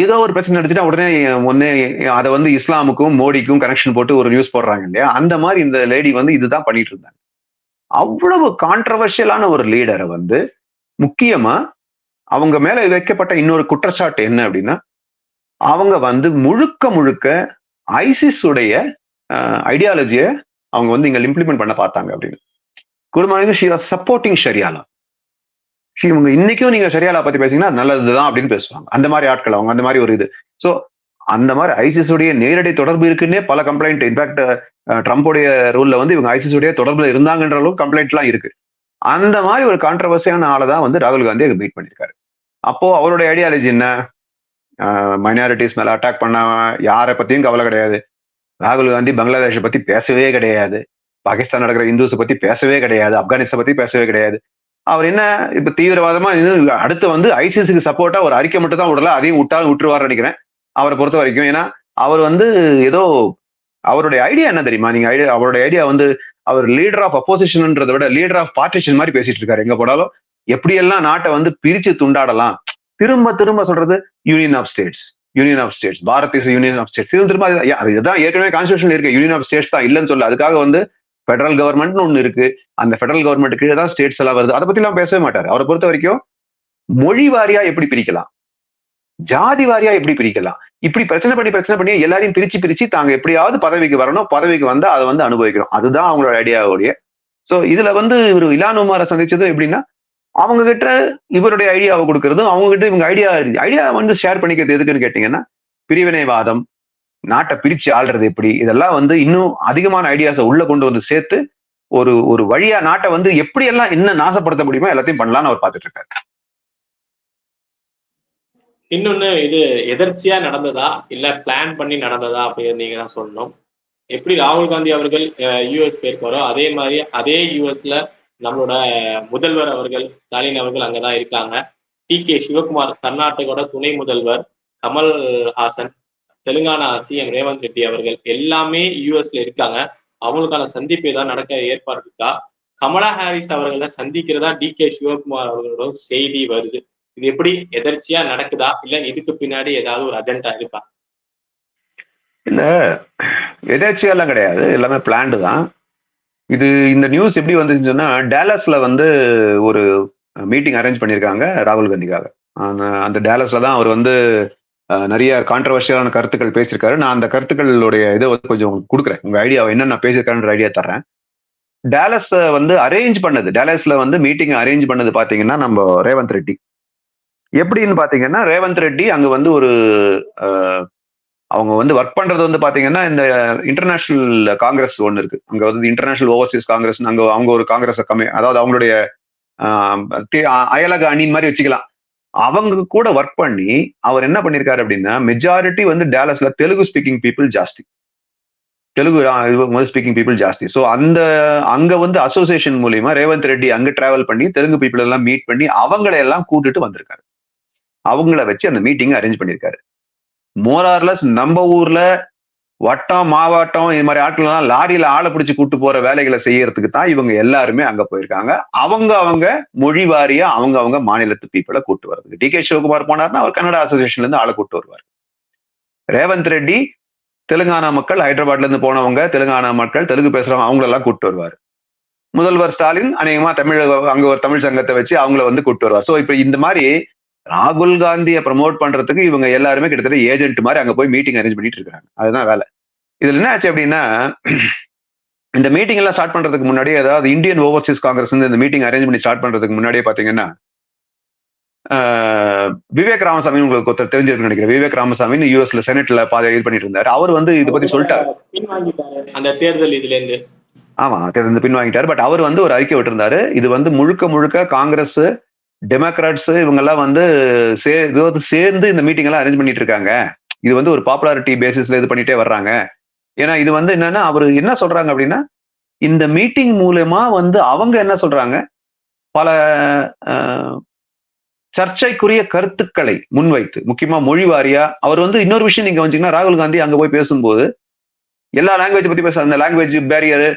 B: ஏதோ ஒரு பிரச்சனை நடத்திட்டா உடனே ஒன்னே அதை வந்து இஸ்லாமுக்கும் மோடிக்கும் கனெக்ஷன் போட்டு ஒரு நியூஸ் போடுறாங்க இல்லையா? அந்த மாதிரி இந்த லேடி வந்து இதுதான் பண்ணிட்டு இருந்தாங்க. அவ்வளவு கான்ட்ரவர்ஷியலான ஒரு லீடரை வந்து முக்கியமா அவங்க மேல வைக்கப்பட்ட இன்னொரு குற்றச்சாட்டு என்ன அப்படின்னா அவங்க வந்து முழுக்க முழுக்க ஐசிஸ் உடைய ஐடியாலஜியை அவங்க வந்து இங்க இம்ப்ளிமெண்ட் பண்ண பார்த்தாங்க அப்படின்னு. குடும்பம் ஷீ ஆர் சப்போர்ட்டிங் ஷரியாலா ஷீ இவங்க இன்னைக்கும் நீங்க ஷரியாலா பத்தி பேசிங்கன்னா நல்லதுதான் அப்படின்னு பேசுவாங்க. அந்த மாதிரி ஆட்கள் அவங்க அந்த மாதிரி ஒரு இது. ஸோ அந்த மாதிரி ஐசிஸ் நேரடி தொடர்பு இருக்குன்னே பல கம்ப்ளைண்ட் இன்ஃபேக்ட் ட்ரம்ப்புடைய ரூல்ல வந்து இவங்க ஐசிஸ் உடைய தொடர்புல இருந்தாங்கன்ற அளவுக்கு கம்ப்ளைண்ட்லாம் இருக்கு. அந்த மாதிரி ஒரு கான்ட்ரவர்சியான ஆளை தான் வந்து ராகுல் காந்தி அங்க மீட் பண்ணியிருக்காரு அப்போ அவருடைய ஐடியாலஜி என்ன? மைனாரிட்டிஸ் மேல அட்டாக் பண்ண யாரை பத்தியும் கவலை கிடையாது. ராகுல் காந்தி பங்களாதேஷை பத்தி பேசவே கிடையாது. பாகிஸ்தான் நடக்கிற இந்துஸை பத்தி பேசவே கிடையாது. ஆப்கானிஸ்தான் பத்தி பேசவே கிடையாது. அவர் என்ன இப்ப தீவிரவாதமா அடுத்து வந்து ஐசிஎஸ்க்கு சப்போர்ட்டா ஒரு அறிக்கை மட்டும் தான் விடல அதையும் விட்டாலும் விட்டுருவார் நினைக்கிறேன். அவரை பொறுத்த வரைக்கும். ஏன்னா அவர் வந்து ஏதோ அவருடைய ஐடியா என்ன தெரியுமா? நீங்க ஐடியா அவருடைய ஐடியா வந்து அவர் லீடர் ஆஃப் அப்போசிஷன்ன்றதை விட லீடர் ஆஃப் பார்ட்டிஷன் மாதிரி பேசிட்டு இருக்காரு. எங்க போனாலும் எப்படியெல்லாம் நாட்டை வந்து பிரிச்சு துண்டாடலாம்? திரும்ப திரும்ப சொல்றது union of states union of states Bharat is union of states திரும்ப திரும்ப அது- இதுதான் ஏற்கனவே கான்ஸ்டியூஷன் இருக்கு. யூனியன் ஆஃப் ஸ்டேட்ஸ் தான் இல்லைன்னு சொல்ல அதுக்காக வந்து ஃபெடரல் கவர்மெண்ட்னு ஒன்று இருக்கு. அந்த ஃபெடரல் கவர்மெண்ட் கீழே தான் ஸ்டேட்ஸ் எல்லாம் வருது. அதை பத்தி எல்லாம் பேசவே மாட்டார். அவரை பொறுத்த வரைக்கும் மொழி வாரியா எப்படி பிரிக்கலாம்? ஜாதி வாரியா எப்படி பிரிக்கலாம்? இப்படி பிரச்சனை பண்ணி பிரச்சனை பண்ணி எல்லாரையும் பிரிச்சு பிரிச்சு தாங்க எப்படியாவது பதவிக்கு வரணும். பதவிக்கு வந்தா அதை வந்து அனுபவிக்கிறோம் அதுதான் அவங்களோட ஐடியாவுடைய சோ இதுல வந்து இவர் இலான் உமாரை சந்திச்சது எப்படின்னா அவங்க கிட்ட இவருடைய ஐடியாவை கொடுக்கறதும் அவங்க கிட்ட இவங்க ஐடியா ஐடியா வந்து ஷேர் பண்ணிக்கிறது எதுக்குன்னு கேட்டீங்கன்னா பிரிவினைவாதம் நாட்டை பிரிச்சு ஆள்றது எப்படி இதெல்லாம் வந்து இன்னும் அதிகமான ஐடியாஸை உள்ள கொண்டு வந்து சேர்த்து ஒரு ஒரு வழியா நாட்டை வந்து எப்படி எல்லாம் என்ன நாசப்படுத்த முடியுமோ எல்லாத்தையும் பண்ணலாம்னு அவர் பார்த்துட்டு இருக்காரு
A: இன்னொன்னு இது எதர்ச்சியா நடந்ததா இல்ல பிளான் பண்ணி நடந்ததா அப்படின்னு நீங்க தான் சொல்லணும். எப்படி ராகுல் காந்தி அவர்கள் யூஎஸ் போயிருக்காரோ அதே மாதிரி அதே யூஎஸ்ல நம்மளோட முதல்வர் அவர்கள் ஸ்டாலின் அவர்கள் அங்கதான் இருக்காங்க. டி. கே. சிவகுமார் கர்நாடகோட துணை முதல்வர் கமல் ஹாசன் தெலுங்கானா சிஎம் ரேவந்த் ரெட்டி அவர்கள் எல்லாமே யூஎஸ்ல இருக்காங்க. அவங்களுக்கான சந்திப்பு ஏதாவது நடக்க ஏற்பாடு இருக்கா? கமலா ஹாரிஸ் அவர்களை சந்திக்கிறதா டி. கே. சிவகுமார் அவர்களோட செய்தி வருது. இது எப்படி எதர்ச்சியா நடக்குதா? இல்ல இதுக்கு பின்னாடி ஏதாவது ஒரு அஜெண்டா இருக்கா?
B: இல்ல எதாச்சியெல்லாம் கிடையாது. எல்லாமே பிளான்டு தான். இது இந்த நியூஸ் எப்படி வந்துச்சுன்னு சொன்னா டேலஸ்ல வந்து ஒரு மீட்டிங் அரேஞ்ச் பண்ணியிருக்காங்க ராகுல் காந்திக்காக. அந்த அந்த டேலஸ்ல தான் அவர் வந்து நிறைய கான்ட்ரவர்ஷியலான கருத்துக்கள் பேசியிருக்காரு. நான் அந்த கருத்துக்களுடைய இதை வந்து கொஞ்சம் உங்களுக்கு கொடுக்குறேன். உங்க ஐடியா என்னென்ன பேசியிருக்காருன்ற ஐடியா தர்றேன். டேலஸ் வந்து அரேஞ்ச் பண்ணது டேலஸ்ல வந்து மீட்டிங் அரேஞ்ச் பண்ணது பாத்தீங்கன்னா நம்ம ரேவந்த் ரெட்டி எப்படின்னு பாத்தீங்கன்னா ரேவந்த் ரெட்டி அங்க வந்து ஒரு அவங்க வந்து ஒர்க் பண்றது வந்து பாத்தீங்கன்னா இந்த இன்டர்நேஷனல் காங்கிரஸ் ஒன்று இருக்கு. அங்க வந்து இன்டர்நேஷனல் ஓவர்சீஸ் காங்கிரஸ் அங்க அவங்க ஒரு காங்கிரஸ் கம்மி அதாவது அவங்களுடைய அயலக அணி மாதிரி வச்சுக்கலாம். அவங்க கூட ஒர்க் பண்ணி அவர் என்ன பண்ணிருக்காரு அப்படின்னா மெஜாரிட்டி வந்து டேலஸ்ல தெலுங்கு ஸ்பீக்கிங் பீப்புள் ஜாஸ்தி. தெலுங்கு ஸ்பீக்கிங் பீப்புள் ஜாஸ்தி. ஸோ அந்த அங்க வந்து அசோசியேஷன் மூலியமா ரேவந்த் ரெட்டி அங்க டிராவல் பண்ணி தெலுங்கு பீப்புள் எல்லாம் மீட் பண்ணி அவங்களை எல்லாம் கூட்டிட்டு வந்திருக்காரு. அவங்கள வச்சு அந்த மீட்டிங் அரேஞ்ச் பண்ணியிருக்காரு மோரார்லஸ் நம்ம ஊர்ல வட்டம் மாவட்டம் இது மாதிரி ஆட்கள் லாரியில ஆளை பிடிச்சி கூட்டு போற வேலைகளை செய்யறதுக்கு தான் இவங்க எல்லாருமே அங்க போயிருக்காங்க. அவங்க அவங்க மொழி வாரியா அவங்க அவங்க மாநிலத்து பீப்புளை கூட்டு வர்றதுக்கு. டி கே சிவகுமார் போனார்னா அவர் கன்னடா அசோசியேஷன்ல இருந்து ஆளை கூட்டு வருவார். ரேவந்த் ரெட்டி தெலுங்கானா மக்கள் ஹைதராபாத்ல இருந்து போனவங்க தெலுங்கானா மக்கள் தெலுங்கு பேசுறவங்க அவங்களெல்லாம் கூட்டு வருவார். முதல்வர் ஸ்டாலின் அநேகமா தமிழ் அங்க ஒரு தமிழ் சங்கத்தை வச்சு அவங்கள வந்து கூட்டு வருவார். ஸோ இப்ப இந்த மாதிரி ராகுல் காந்தியை ப்ரமோட் பண்றதுக்கு இவங்க எல்லாருமே கிட்டத்தட்ட ஏஜென்ட் மாதிரி அங்க போய் மீட்டிங் அரேஞ்ச் பண்ணிட்டு இருக்காங்க அதுதான் வேலை. இதுல என்ன ஆச்சு அப்படின்னா இந்த மீட்டிங் எல்லாம் ஸ்டார்ட் பண்றதுக்கு முன்னாடி அதாவது இந்தியன் ஓவர்சீஸ் காங்கிரஸ் இந்த மீட்டிங் அரேஞ்ச் பண்ணி ஸ்டார்ட் பண்றதுக்கு முன்னாடியே பாத்தீங்கன்னா விவேக் ராமசாமி உங்களுக்கு ஒருத்தர் தெரிஞ்சிருக்குன்னு நினைக்கிறேன். விவேக் ராமசாமி யூஎஸ்ல செனட்ல பாதை இது பண்ணிட்டு இருந்தாரு. அவர் வந்து இதை பத்தி சொல்லிட்டாரு.
A: அந்த தேர்தல் இதுல இருந்து
B: ஆமா தேர்ந்து பின்வாங்கிட்டாரு. பட் அவர் வந்து ஒரு அறிக்கை விட்டிருந்தாரு. இது வந்து முழுக்க முழுக்க காங்கிரஸ் டெமோக்ராட்ஸ் இவங்கெல்லாம் வந்து சே இது வந்து சேர்ந்து இந்த மீட்டிங் எல்லாம் அரேஞ்ச் பண்ணிட்டு இருக்காங்க. இது வந்து ஒரு பாப்புலாரிட்டி பேசிஸ்ல இது பண்ணிட்டே வர்றாங்க. ஏன்னா இது வந்து என்னன்னா அவர் என்ன சொல்றாங்க அப்படின்னா இந்த மீட்டிங் மூலயமா வந்து அவங்க என்ன சொல்றாங்க? பல சர்ச்சைக்குரிய கருத்துக்களை முன்வைத்து முக்கியமா மொழி வாரியா அவர் வந்து இன்னொரு விஷயம் நீங்க வந்தீங்கன்னா ராகுல் காந்தி அங்க போய் பேசும்போது எல்லா லாங்குவேஜ் பத்தி பேச அந்த லாங்குவேஜ் பேரியர்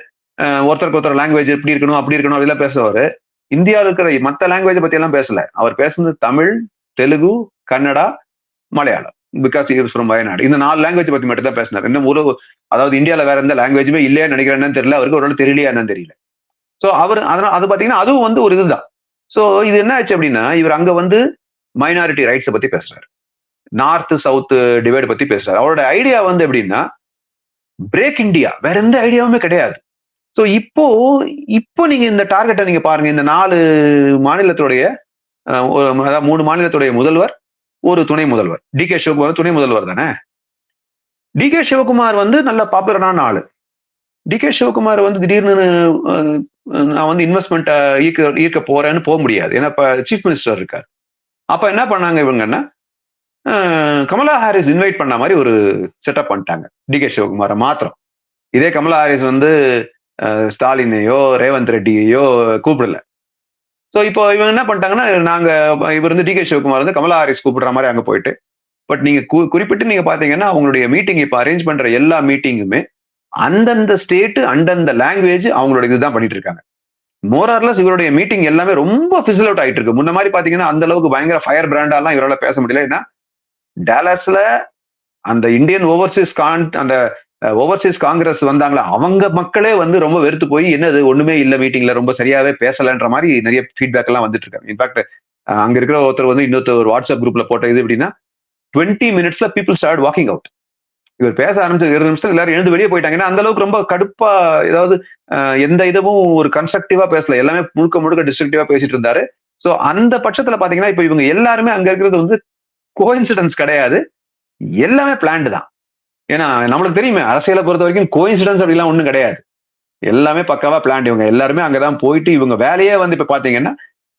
B: ஒருத்தருக்கு ஒருத்தர் லாங்குவேஜ் இப்படி இருக்கணும் அப்படி இருக்கணும் அதெல்லாம் பேசுவாரு. இந்தியாவில் இருக்கிற மற்ற லாங்குவேஜ் பத்தி எல்லாம் பேசல. அவர் பேசுனது Tamil Telugu Kannada Malayalam. Because is from Wayanad இந்த நாலு லாங்குவேஜ் பத்தி மட்டும் தான் பேசினார். இன்னும் ஒரு அதாவது இந்தியாவில் வேற எந்த லாங்குவேஜுமே இல்லையா நினைக்கிறேன்னு தெரியல. அவருக்கு ஒரு தெரியலையா என்னன்னு தெரியல. ஸோ அவர் அதனால அது பார்த்தீங்கன்னா அதுவும் வந்து ஒரு இதுதான். ஸோ இது என்ன ஆச்சு அப்படின்னா இவர் அங்கே வந்து மைனாரிட்டி ரைட்ஸை பத்தி பேசுறாரு. நார்த் சவுத் டிவைட் பத்தி பேசுறாரு. அவரோட ஐடியா வந்து எப்படின்னா பிரேக் இந்தியா வேற எந்த ஐடியாவுமே கிடையாது. ஸோ இப்போ இப்போ நீங்க இந்த டார்கெட்டை நீங்க பாருங்க. இந்த நாலு மாநிலத்துடைய அதாவது மூணு மாநிலத்துடைய முதல்வர் ஒரு துணை முதல்வர். டி கே சிவகுமார் துணை முதல்வர் தானே? டி கே சிவகுமார் வந்து நல்ல பாப்புலரான ஆளு. டி கே சிவகுமார் வந்து திடீர்னு நான் வந்து இன்வெஸ்ட்மெண்ட்டை ஈர்க்க ஈர்க்க போறேன்னு போக முடியாது. ஏன்னா இப்போ சீஃப் மினிஸ்டர் இருக்கார். அப்போ என்ன பண்ணாங்க இவங்கன்னா கமலா ஹாரிஸ் இன்வைட் பண்ண மாதிரி ஒரு செட்டப் பண்ணிட்டாங்க. டி கே சிவகுமாரை மாத்திரம். இதே கமலா ஹாரிஸ் வந்து ஸ்டாலினையோ ரேவந்த் ரெட்டியையோ கூப்பிடல. ஸோ இப்போ இவங்க என்ன பண்ணிட்டாங்கன்னா நாங்கள் இவர் வந்து டி கே சிவகுமார் வந்து கமலா ஹாரிஸ் கூப்பிடுற மாதிரி அங்கே போயிட்டு பட் நீங்கள் கு- குறிப்பிட்டு நீங்கள் பார்த்தீங்கன்னா அவங்களுடைய மீட்டிங் இப்போ அரேஞ்ச் பண்ணுற எல்லா மீட்டிங்குமே அந்தந்த ஸ்டேட்டு அந்தந்த லாங்குவேஜ் அவங்களோட இதுதான் பண்ணிட்டு இருக்காங்க. மோரார்லஸ் இவருடைய மீட்டிங் எல்லாமே ரொம்ப ஃபிசில் அவுட் ஆகிட்டு இருக்கு. முன்ன மாதிரி பார்த்தீங்கன்னா அந்த அளவுக்கு பயங்கர ஃபயர் பிராண்டாலாம் இவரால் பேச முடியல. ஏன்னா டேலஸில் அந்த இந்தியன் ஓவர்சீஸ் கான் அந்த ஓவர்சீஸ் காங்கிரஸ் வந்தாங்களா அவங்க மக்களே வந்து ரொம்ப வெறுத்து போய் என்னது ஒண்ணுமே இல்லை மீட்டிங்ல ரொம்ப சரியாவே பேசலன்ற மாதிரி நிறைய ஃபீட்பேக் எல்லாம் வந்துட்டு இருக்காங்க இன்ஃபேக்ட் அங்க இருக்கிற ஒருத்தர் வந்து இன்னொருத்தர் வாட்ஸ்அப் குரூப்ல போட்ட இது எப்படின்னா டுவெண்ட்டி மினிட்ஸ்ல பீப்புள் ஸ்டார்ட் வாக்கிங் அவுட் இவர் பேச ஆரம்பிச்ச இருபது நிமிஷத்துல எல்லாரும் எழுந்து வெளியே போயிட்டாங்க. ஏன்னா அந்த அளவுக்கு ரொம்ப கடுப்பா ஏதாவது எந்த இதுவும் ஒரு கன்ஸ்ட்ரக்டிவா பேசல. எல்லாமே முழுக்க முழுக்க டிஸ்ட்ரக்டிவா பேசிட்டு இருந்தாரு. சோ அந்த பட்சத்துல பாத்தீங்கன்னா இப்ப இவங்க எல்லாருமே அங்க இருக்கிறது வந்து கோயின்சிடன்ஸ் கிடையாது. எல்லாமே பிளான்டு தான். ஏன்னா நம்மளுக்கு தெரியுமே அரசியலை பொறுத்த வரைக்கும் கோயின்சிடன்ஸ் அப்படிலாம் ஒன்றும் கிடையாது. எல்லாமே பக்காவா பிளான் இவங்க எல்லாருமே அங்கதான் போயிட்டு இவங்க வேலையே வந்து இப்ப பாத்தீங்கன்னா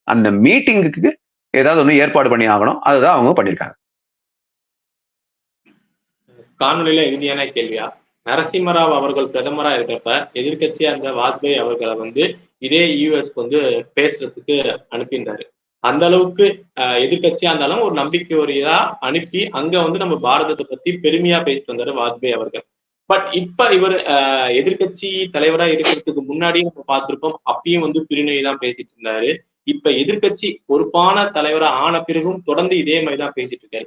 B: அந்த மீட்டிங்குக்கு ஏதாவது ஒண்ணு ஏற்பாடு பண்ணி ஆகணும். அதுதான் அவங்க பண்ணிருக்காங்க.
A: காணொலியில இறுதியான கேள்வியா? நரசிம்மராவ் அவர்கள் பிரதமரா இருக்கிறப்ப எதிர்கட்சி அந்த வாஜ்பாய் அவர்களை வந்து இதே யூஎஸ்க்கு வந்து பேசுறதுக்கு அனுப்பியிருந்தாரு. அந்த அளவுக்கு எதிர்கட்சியா இருந்தாலும் ஒரு நம்பிக்கை ஒரு இதா அனுப்பி அங்க வந்து நம்ம பாரதத்தை பத்தி பெருமையா பேசிட்டு வந்தாரு வாஜ்பாய் அவர்கள். பட் இப்ப இவர் அஹ், எதிர்கட்சி தலைவரா இருக்கிறதுக்கு முன்னாடியே நம்ம பார்த்திருப்போம். அப்பயும் வந்து பிரிவினை தான் பேசிட்டு இருந்தாரு. இப்ப எதிர்கட்சி பொறுப்பான தலைவரா ஆன பிறகும் தொடர்ந்து இதே மாதிரி தான் பேசிட்டு இருக்காரு.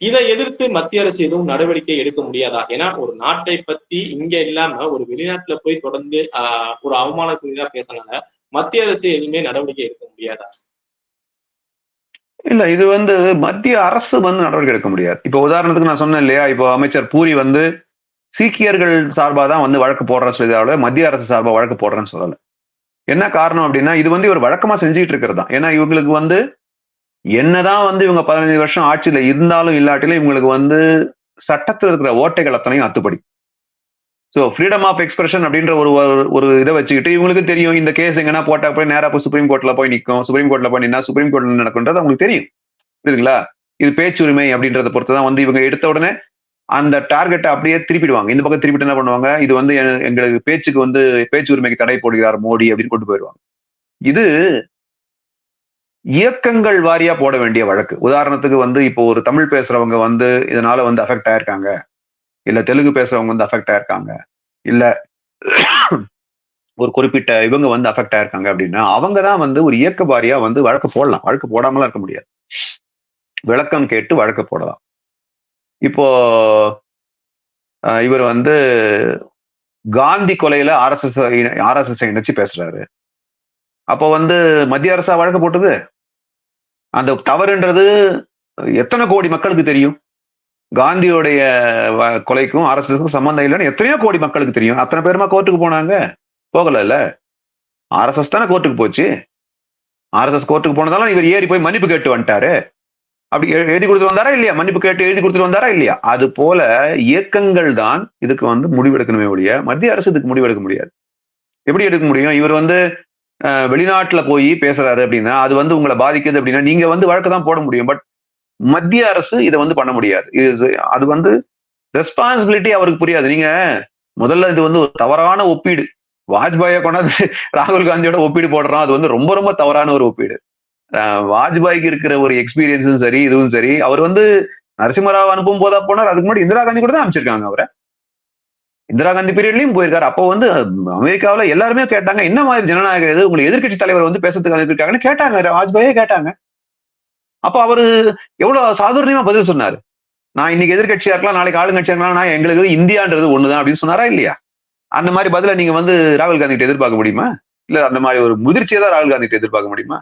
A: இதை எதிர்த்து மத்திய அரசு எதுவும் நடவடிக்கை எடுக்க முடியாதா? ஏன்னா ஒரு நாட்டை பத்தி இங்க இல்லாம ஒரு வெளிநாட்டுல போய் தொடர்ந்து ஆஹ் ஒரு அவமானத்துக்கு பேசினால மத்திய அரசு எதுவுமே நடவடிக்கை எடுக்க முடியாதா?
B: இல்ல இது வந்து மத்திய அரசு வந்து நடவடிக்கை எடுக்க முடியாது. இப்போ உதாரணத்துக்கு நான் சொன்னேன் இல்லையா? இப்போ அமைச்சர் பூரி வந்து சீக்கியர்கள் சார்பாக தான் வந்து வழக்கு போடுறேன்னு சொல்லி மத்திய அரசு சார்பாக வழக்கு போடுறேன்னு சொல்லலை. என்ன காரணம் அப்படின்னா இது வந்து ஒரு வழக்கமா செஞ்சுட்டு இருக்கிறது தான். ஏன்னா இவங்களுக்கு வந்து என்னதான் வந்து இவங்க பதினஞ்சு வருஷம் ஆட்சியில இருந்தாலும் இல்லாட்டிலும் இவங்களுக்கு வந்து சட்டத்தில் இருக்கிற ஓட்டைகள் அத்தனையும் அத்துப்படி. ஸோ ஃப்ரீடம் ஆஃப் எக்ஸ்பிரஷன் அப்படின்ற ஒரு ஒரு- ஒரு இதை வச்சுக்கிட்டு இவங்களுக்கு தெரியும் இந்த கேஸ் எங்கன்னா போட்டா போய் நேராக போய் சுப்ரீம் கோர்ட்ல போய் நிற்கும் சுப்ரீம் கோர்ட்ல போய் நின்னா சுப்ரீம் கோர்ட்ல நடக்குன்றது அவங்களுக்கு தெரியும். புரியுதுங்களா? இது பேச்சுரிமை அப்படின்றத பொறுத்து தான் வந்து இவங்க எடுத்த உடனே அந்த டார்கெட்டை அப்படியே திருப்பிடுவாங்க. இந்த பக்கம் திருப்பிட்டு என்ன பண்ணுவாங்க? இது வந்து எங்களுக்கு பேச்சுக்கு வந்து பேச்சு உரிமைக்கு தடை போடுகிறார் மோடி அப்படின்னு கொண்டு போயிடுவாங்க. இது இயக்கங்கள் வாரியா போட வேண்டிய வழக்கு. உதாரணத்துக்கு வந்து இப்போ ஒரு தமிழ் பேசுறவங்க வந்து இதனால வந்து அஃபெக்ட் ஆயிருக்காங்க. இல்ல தெலுங்கு பேசுறவங்க வந்து அஃபெக்ட் ஆயிருக்காங்க. இல்ல ஒரு குறிப்பிட்ட இவங்க வந்து அஃபெக்ட் ஆயிருக்காங்க அப்படின்னா அவங்க தான் வந்து ஒரு இயக்க வாரியா வந்து வழக்கு போடலாம். வழக்கு போடாமலாம் இருக்க முடியாது. விளக்கம் கேட்டு வழக்கு போடலாம். இப்போ இவர் வந்து காந்தி கொலையில ஆர்எஸ்எஸ் ஆர்எஸ்எஸ் இணைச்சு பேசுறாரு. அப்போ வந்து மத்திய அரசா வழக்கு போட்டது? அந்த தவறுன்றது எத்தனை கோடி மக்களுக்கு தெரியும்? காந்தியோடைய வ- கொலைக்கும் ஆர்எஸ்எஸ்க்கும் சம்மந்தம் இல்லைன்னு எத்தனையோ கோடி மக்களுக்கு தெரியும். அத்தனை பேருமா கோர்ட்டுக்கு போனாங்க? போகல இல்ல ஆர்எஸ்எஸ் தானே கோர்ட்டுக்கு போச்சு? ஆர்எஸ்எஸ் கோர்ட்டுக்கு போனதால இவர் ஏறி போய் மன்னிப்பு கேட்டு வந்துட்டாரு. அப்படி எழுதி கொடுத்து வந்தாரா இல்லையா? மன்னிப்பு கேட்டு எழுதி கொடுத்துட்டு வந்தாரா இல்லையா? அது போல இயக்கங்கள் தான் இதுக்கு வந்து முடிவெடுக்கணுமே ஒழிய மத்திய அரசு இதுக்கு முடிவெடுக்க முடியாது. எப்படி எடுக்க முடியும்? இவர் வந்து வெளிநாட்டில் வெளிநாட்டுல போய் பேசுறாரு அப்படின்னா அது வந்து உங்களை பாதிக்குது அப்படின்னா நீங்க வந்து வழக்கு தான் போட முடியும். பட் மத்திய அரசு இதை வந்து பண்ண முடியாது. இது அது வந்து ரெஸ்பான்சிபிலிட்டி அவருக்கு புரியாது. நீங்க முதல்ல இது வந்து ஒரு தவறான ஒப்பீடு. வாஜ்பாயை கொண்டாந்து ராகுல் காந்தியோட ஒப்பீடு போடுறோம். அது வந்து ரொம்ப ரொம்ப தவறான ஒரு ஒப்பீடு. வாஜ்பாய்க்கு இருக்கிற ஒரு எக்ஸ்பீரியன்ஸும் சரி இதுவும் சரி அவர் வந்து நரசிம்மராவ் அனுப்பும் போதா போனார். அதுக்கு முன்னாடி இந்திரா காந்தி கூட தான் அனுப்பிச்சிருக்காங்க அவரை. இந்திரா காந்தி பீரியட்லயும் போயிருக்காரு. அப்போ வந்து அமெரிக்காவில் எல்லாருமே கேட்டாங்க என்ன மாதிரி ஜனநாயகம் இது? உங்களுக்கு எதிர்க்கட்சி தலைவர் வந்து பேசுறதுக்கு அனுப்பியிருக்காங்கன்னு கேட்டாங்க. வாஜ்பாயே கேட்டாங்க. அப்போ அவரு எவ்வளவு சாதுரியமா பதில் சொன்னாரு? நான் இன்னைக்கு எதிர்க்கட்சியா இருக்கலாம் நாளைக்கு ஆளுங்கட்சியா இருக்கலாம் நான் எங்களுக்கு இந்தியான்றது ஒண்ணுதான் அப்படின்னு சொன்னாரா இல்லையா? அந்த மாதிரி பதில நீங்க வந்து ராகுல் காந்தி கிட்ட எதிர்பார்க்க முடியுமா? இல்ல அந்த மாதிரி ஒரு முதிர்ச்சியை தான் ராகுல் காந்தி எதிர்பார்க்க முடியுமா?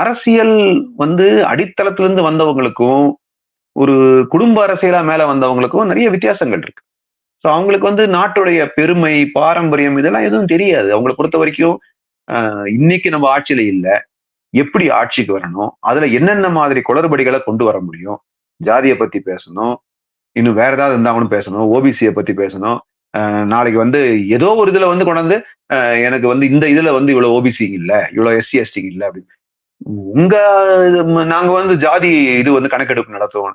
B: அரசியல் வந்து அடித்தளத்திலிருந்து வந்தவங்களுக்கும் ஒரு குடும்ப அரசியலா மேல வந்தவங்களுக்கும் நிறைய வித்தியாசங்கள் இருக்கு. ஸோ அவங்களுக்கு வந்து நாட்டுடைய பெருமை பாரம்பரியம் இதெல்லாம் எதுவும் தெரியாது. அவங்களை பொறுத்த வரைக்கும் இன்னைக்கு நம்ம ஆட்சியில இல்லை. எப்படி ஆட்சிக்கு வரணும் அதுல என்னென்ன மாதிரி குளறுபடிகளை கொண்டு வர முடியும் ஜாதியை பத்தி பேசணும் இன்னும் வேற ஏதாவது இருந்தாங்கன்னு பேசணும் ஓபிசியை பத்தி பேசணும் நாளைக்கு வந்து ஏதோ ஒரு இதுல வந்து கொண்டாந்து எனக்கு வந்து இந்த இதுல வந்து இவ்வளவு ஓபிசி இல்லை இவ்வளவு எஸ்சி எஸ்டி இல்லை அப்படின்னு. உங்க இது நாங்க வந்து ஜாதி இது வந்து கணக்கெடுப்பு நடத்துவோம்.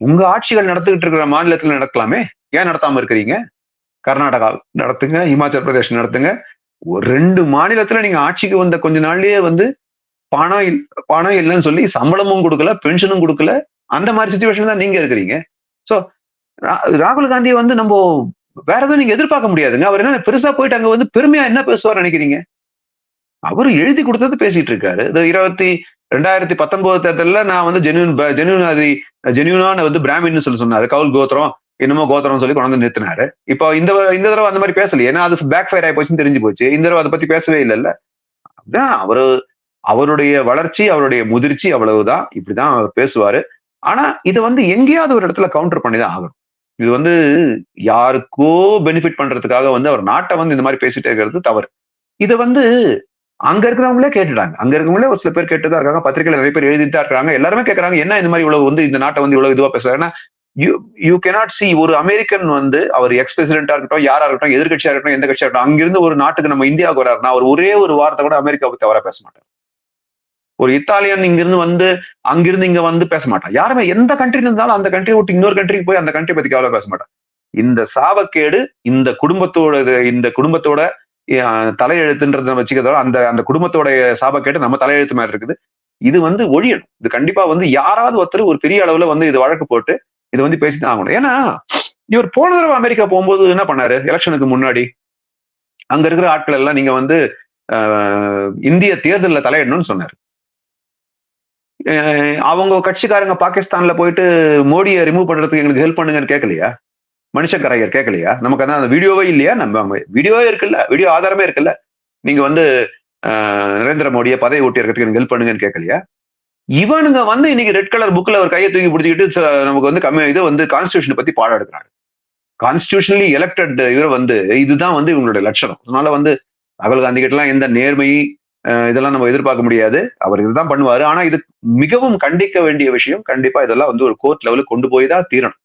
B: உங்க ஆட்சிகள் நடத்திக்கிட்டு இருக்கிற மாநிலத்தில் நடக்கலாமே? ஏன் நடத்தாம இருக்கிறீங்க? கர்நாடகா நடத்துங்க இமாச்சல் பிரதேஷ் நடத்துங்க. ஒரு ரெண்டு மாநிலத்துல நீங்க ஆட்சிக்கு வந்த கொஞ்ச நாள்லயே வந்து பணம் இல்- பணம் இல்லைன்னு சொல்லி சம்பளமும் கொடுக்கல பென்ஷனும் கொடுக்கல. அந்த மாதிரி சுச்சுவேஷன் தான் நீங்க இருக்கிறீங்க. சோ ராகுல் காந்தியை வந்து நம்ம வேற எதுவும் நீங்க எதிர்பார்க்க முடியாதுங்க. அவர் என்ன பெருசா போயிட்டு அங்க வந்து பெருமையா என்ன பேசுவார் நினைக்கிறீங்க? அவர் எழுதி கொடுத்தது பேசிட்டு இருக்காரு. இந்த இருபத்தி ரெண்டாயிரத்தி பத்தொன்பது தேர்தலில் நான் வந்து ஜென்யூன் ஜென்யூன் அது ஜென்யூனான வந்து பிராமின்னு சொல்லி சொன்னாரு. கவுல் கோத்திரம் என்னமோ கோத்திரம் சொல்லி கொண்டு வந்து நிறுத்தினாரு. இப்போ இந்த இந்த தடவை அந்த மாதிரி பேசல ஏன்னா அது பேக் ஃபயர் ஆகி போச்சுன்னு தெரிஞ்சு போச்சு. இந்த தடவை அதை பத்தி பேசவே இல்லைல்ல. அதான் அவரு அவருடைய வளர்ச்சி அவருடைய முதிர்ச்சி அவ்வளவுதான். இப்படிதான் அவர் பேசுவாரு. ஆனா இதை வந்து எங்கேயாவது ஒரு இடத்துல கவுண்டர் பண்ணி தான் ஆகணும். இது வந்து யாருக்கோ பெனிஃபிட் பண்றதுக்காக வந்து அவர் நாட்டை வந்து இந்த மாதிரி பேசிட்டே இருக்கிறது தவறு. இதை வந்து அங்க இருக்கிறவங்களே கேட்டுட்டாங்க. அங்க இருக்கிறவங்களே ஒரு சில பேர் கேட்டுதான் இருக்காங்க. பத்திரிகையில நிறைய பேர் எழுதிட்டு இருக்காங்க. எல்லாருமே கேட்கறாங்க என்ன இந்த மாதிரி இவ்வளவு வந்து இந்த நாட்டை வந்து இவ்வளவு இதுவா பேசுறாங்க ஏன்னா யூ யூ கேனாட் சி ஒரு அமெரிக்கன் வந்து அவர் எக்ஸ் பிரசிடென்டா இருக்கட்டும் யாரா இருக்கட்டும் எதிர்கட்சியா இருக்கட்டும் எந்த கட்சியா இருக்கட்டும் அங்கிருந்து ஒரு நாட்டுக்கு நம்ம இந்தியாவுக்கு வராருன்னா அவர் ஒரே ஒரு வார்த்தை கூட அமெரிக்கா தவறா பேச மாட்டார். ஒரு இத்தாலியன் இங்கிருந்து வந்து அங்கிருந்து இங்க வந்து பேச மாட்டான் யாருமே எந்த கண்ட்ரில இருந்தாலும் அந்த கண்ட்ரி விட்டு இன்னொரு கண்ட்ரிக்கு போய் அந்த கண்ட்ரி பத்தி கவலை பேச மாட்டான் இந்த சாவக்கேடு இந்த குடும்பத்தோட இந்த குடும்பத்தோட தலையெழுத்துன்றத வச்சுக்கிறதோட அந்த அந்த குடும்பத்தோட சாபக்கேடு நம்ம தலையெழுத்து மாதிரி இருக்குது. இது வந்து ஒழியணும். இது கண்டிப்பா வந்து யாராவது ஒருத்தர் ஒரு பெரிய அளவுல வந்து இது வழக்கு போட்டு இது வந்து பேசிட்டு ஆகணும். ஏன்னா இவர் போன தடவை அமெரிக்கா போகும்போது என்ன பண்ணாரு? எலெக்ஷனுக்கு முன்னாடி அங்க இருக்கிற ஆட்கள் எல்லாம் நீங்க வந்து இந்திய தேர்தலில் தலையிடணும்னு சொன்னாரு. அவங்க கட்சிக்காரங்க பாகிஸ்தான்ல போயிட்டு மோடியை ரிமூவ் பண்றதுக்கு எங்களுக்கு ஹெல்ப் பண்ணுங்கன்னு கேட்கலையா? மனுஷங்கர் ஐயர் கேட்கலையா? நமக்கு அதான் அந்த வீடியோவே இல்லையா? நம்ம வீடியோவே இருக்குல்ல. வீடியோ ஆதாரமே இருக்குல்ல. நீங்க வந்து நரேந்திர மோடியை பதவி ஓட்டி இருக்கிறதுக்கு எனக்கு ஹெல்ப் பண்ணுங்கன்னு கேட்கலையா? இவனுங்க வந்து இன்னைக்கு ரெட் கலர் புக்ல ஒரு கையை தூக்கி பிடிச்சிக்கிட்டு நமக்கு வந்து கம்மி இது வந்து கான்ஸ்டியூஷனை பத்தி பாடம் எடுக்கிறாங்க கான்ஸ்டியூஷனலி எலெக்டட் இவர் வந்து இதுதான் வந்து இவங்களுடைய லட்சணம். அதனால வந்து ராகுல் காந்தி கிட்ட எல்லாம் எந்த நேர்மை இதெல்லாம் நம்ம எதிர்பார்க்க முடியாது. அவர் இதுதான் பண்ணுவாரு. ஆனா இது மிகவும் கண்டிக்க வேண்டிய விஷயம். கண்டிப்பா இதெல்லாம் வந்து ஒரு கோர்ட் லெவலுக்கு கொண்டு போய் தான் தீரணும்.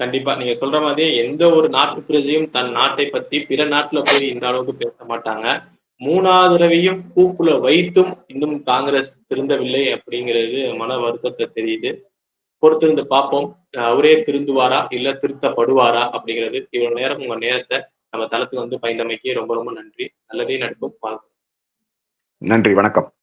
A: கண்டிப்பா. நீங்க சொல்ற மாதிரி எந்த ஒரு நாட்டு பிரஜையும் தன் நாட்டை பத்தி பிற நாட்டுல போய் இந்த அளவுக்கு பேச மாட்டாங்க. மூணாவது தடவையும் கூப்புல வைத்தும் இன்னும் காங்கிரஸ் திருந்தவில்லை அப்படிங்கிறது மன வருத்தத்தை தெரியுது. பொறுத்திருந்து பார்ப்போம். அவரே திருந்துவாரா? இல்ல திருத்தப்படுவாரா? அப்படிங்கிறது இவ்வளவு நேரம் உங்க நேரத்தை நம்ம தளத்துக்கு வந்து பயந்தமைக்கு ரொம்ப ரொம்ப நன்றி. நல்லதே நடக்கும். வாழ்க்கை
B: நன்றி வணக்கம்.